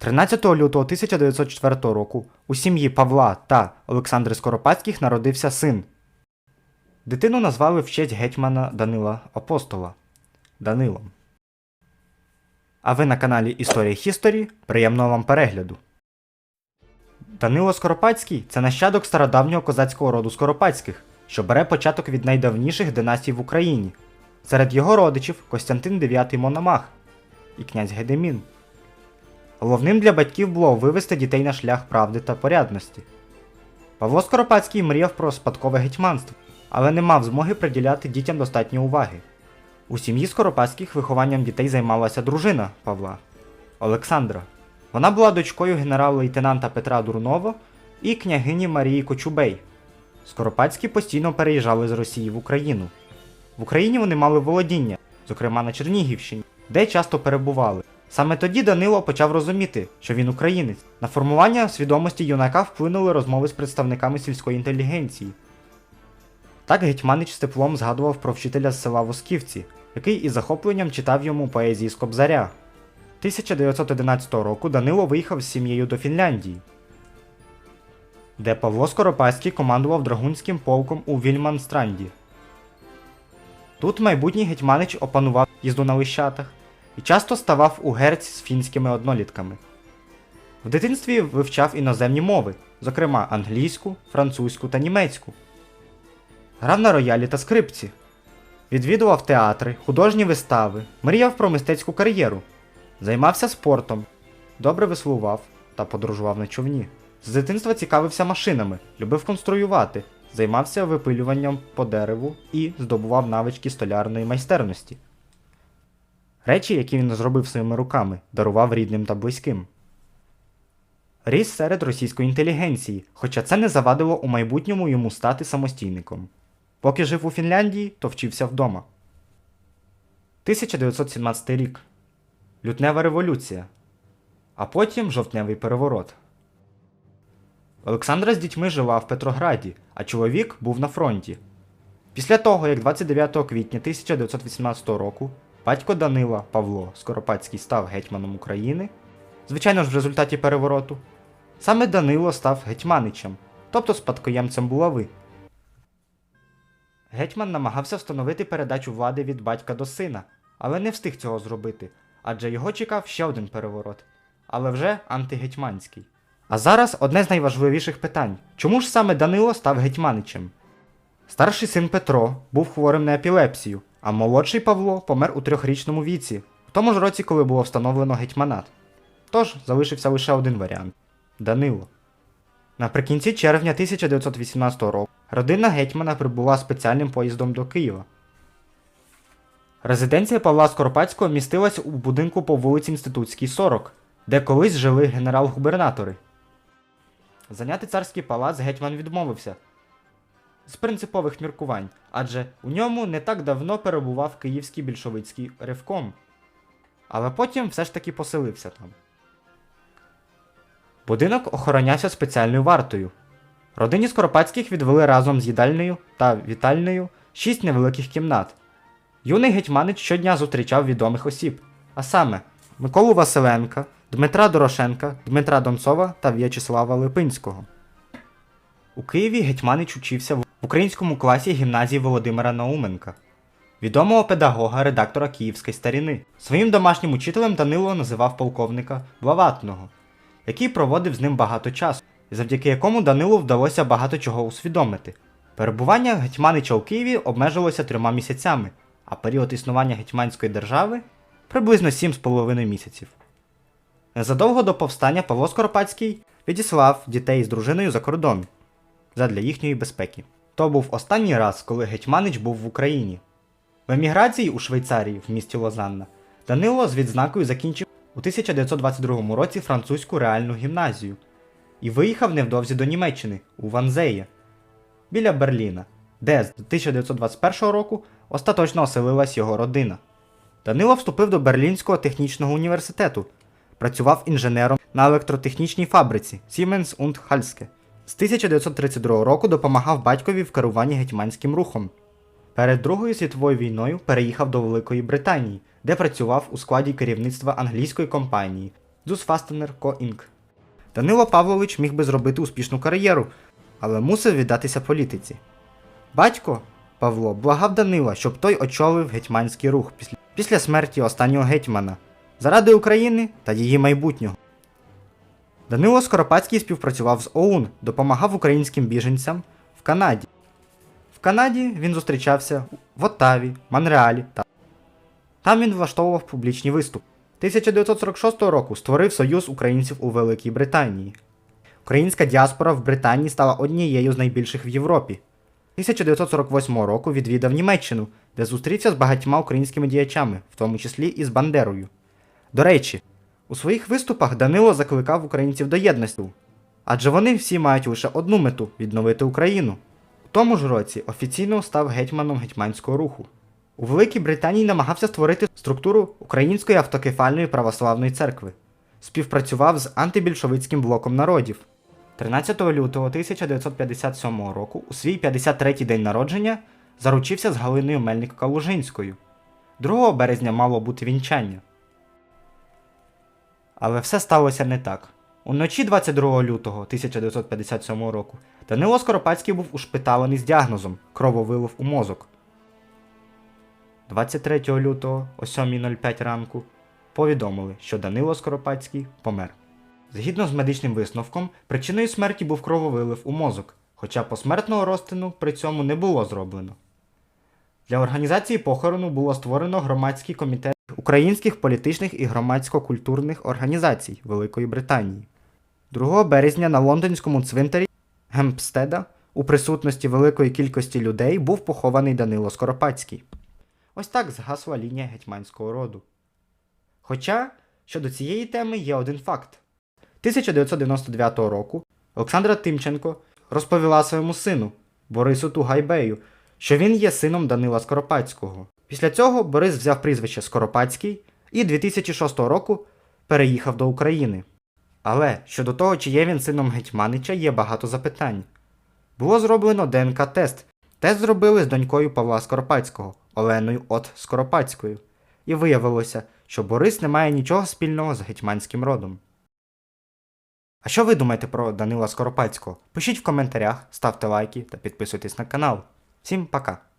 13 лютого 1904 року у сім'ї Павла та Олександри Скоропадських народився син. Дитину назвали в честь гетьмана Данила Апостола Данилом. А ви на каналі Історія Хісторі. Приємного вам перегляду. Данило Скоропадський це нащадок стародавнього козацького роду Скоропадських, що бере початок від найдавніших династій в Україні. Серед його родичів Костянтин IX Мономах і князь Гедемін. Головним для батьків було вивести дітей на шлях правди та порядності. Павло Скоропадський мріяв про спадкове гетьманство, але не мав змоги приділяти дітям достатньо уваги. У сім'ї Скоропадських вихованням дітей займалася дружина Павла Олександра. Вона була дочкою генерал-лейтенанта Петра Дурнова і княгині Марії Кочубей. Скоропадські постійно переїжджали з Росії в Україну. В Україні вони мали володіння, зокрема на Чернігівщині, де часто перебували. Саме тоді Данило почав розуміти, що він українець. На формування свідомості юнака вплинули розмови з представниками сільської інтелігенції. Так Гетьманич з теплом згадував про вчителя з села Восківці, який із захопленням читав йому поезії з Кобзаря. 1911 року Данило виїхав з сім'єю до Фінляндії, де Павло Скоропадський командував драгунським полком у Вільманстранді. Тут майбутній гетьманич опанував їзду на лищатах і часто ставав у герць з фінськими однолітками. В дитинстві вивчав іноземні мови, зокрема англійську, французьку та німецьку. Грав на роялі та скрипці. Відвідував театри, художні вистави, мріяв про мистецьку кар'єру. Займався спортом, добре веслував та подорожував на човні. З дитинства цікавився машинами, любив конструювати, займався випилюванням по дереву і здобував навички столярної майстерності. Речі, які він зробив своїми руками, дарував рідним та близьким. Ріс серед російської інтелігенції, хоча це не завадило у майбутньому йому стати самостійником. Поки жив у Фінляндії, то вчився вдома. 1917 рік. Лютнева революція. А потім жовтневий переворот. Олександра з дітьми жила в Петрограді, а чоловік був на фронті. Після того, як 29 квітня 1918 року батько Данила Павло Скоропадський став гетьманом України, звичайно ж в результаті перевороту, саме Данило став гетьманичем, тобто спадкоємцем булави. Гетьман намагався встановити передачу влади від батька до сина, але не встиг цього зробити, адже його чекав ще один переворот, але вже антигетьманський. А зараз одне з найважливіших питань: чому ж саме Данило став гетьманичем? Старший син Петро був хворим на епілепсію, а молодший Павло помер у трьохрічному віці, в тому ж році, коли було встановлено гетьманат. Тож залишився лише один варіант Данило. Наприкінці червня 1918 року родина гетьмана прибула спеціальним поїздом до Києва. Резиденція Павла Скоропадського містилась у будинку по вулиці Інститутській 40, де колись жили генерал-губернатори. Зайняти царський палац гетьман відмовився з принципових міркувань, адже у ньому не так давно перебував київський більшовицький ревком. Але потім все ж таки поселився там. Будинок охоронявся спеціальною вартою. Родині Скоропадських відвели разом з їдальнею та вітальнею шість невеликих кімнат. Юний гетьманич щодня зустрічав відомих осіб, а саме Миколу Василенка, Дмитра Дорошенка, Дмитра Донцова та В'ячеслава Липинського. У Києві гетьманич учився в українському класі гімназії Володимира Науменка, відомого педагога, редактора Київської старіни. Своїм домашнім учителем Данило називав полковника Блаватного, який проводив з ним багато часу, завдяки якому Данилу вдалося багато чого усвідомити. Перебування гетьманича у Києві обмежилося трьома місяцями, а період існування гетьманської держави приблизно 7,5 місяців. Незадовго до повстання Павло Скоропадський відіслав дітей з дружиною за кордон задля їхньої безпеки. То був останній раз, коли Гетьманич був в Україні. В еміграції у Швейцарії в місті Лозанна Данило з відзнакою закінчив у 1922 році французьку реальну гімназію і виїхав невдовзі до Німеччини у Ванзеє біля Берліна, де з 1921 року остаточно оселилась його родина. Данило вступив до Берлінського технічного університету, працював інженером на електротехнічній фабриці Siemens und Halske. З 1932 року допомагав батькові в керуванні гетьманським рухом. Перед Другою світовою війною переїхав до Великої Британії, де працював у складі керівництва англійської компанії. Фастенер Ко Інк. Данило Павлович міг би зробити успішну кар'єру, але мусив віддатися політиці. Батько Павло благав Данила, щоб той очолив гетьманський рух після смерті останнього гетьмана заради України та її майбутнього. Данило Скоропадський співпрацював з ОУН, допомагав українським біженцям в Канаді. В Канаді він зустрічався в Оттаві, Монреалі та там він влаштовував публічні виступи. 1946 року створив Союз українців у Великій Британії. Українська діаспора в Британії стала однією з найбільших в Європі. 1948 року відвідав Німеччину, де зустрівся з багатьма українськими діячами, в тому числі і з Бандерою. До речі, у своїх виступах Данило закликав українців до єдності, адже вони всі мають лише одну мету відновити Україну. У тому ж році офіційно став гетьманом гетьманського руху. У Великій Британії намагався створити структуру Української автокефальної православної церкви. Співпрацював з антибільшовицьким блоком народів. 13 лютого 1957 року, у свій 53-й день народження, заручився з Галиною Мельник Калужинською. 2 березня мало бути вінчання. Але все сталося не так. Уночі 22 лютого 1957 року Данило Скоропадський був ушпиталений з діагнозом крововилив у мозок. 23 лютого о 7.05 ранку повідомили, що Данило Скоропадський помер. Згідно з медичним висновком, причиною смерті був крововилив у мозок, хоча посмертного розтину при цьому не було зроблено. Для організації похорону було створено громадський комітет українських політичних і громадсько-культурних організацій Великої Британії. 2 березня на лондонському цвинтарі Гемпстеда у присутності великої кількості людей був похований Данило Скоропадський. Ось так згасла лінія гетьманського роду. Хоча щодо цієї теми є один факт. 1999 року Олександра Тимченко розповіла своєму сину Борису Тугайбею, що він є сином Данила Скоропадського. Після цього Борис взяв прізвище Скоропадський і 2006 року переїхав до України. Але щодо того, чи є він сином Гетьманича, є багато запитань. Було зроблено ДНК-тест. Тест зробили з донькою Павла Скоропадського, Оленою От Скоропадською. І виявилося, що Борис не має нічого спільного з гетьманським родом. А що ви думаєте про Данила Скоропадського? Пишіть в коментарях, ставте лайки та підписуйтесь на канал. Всім пока!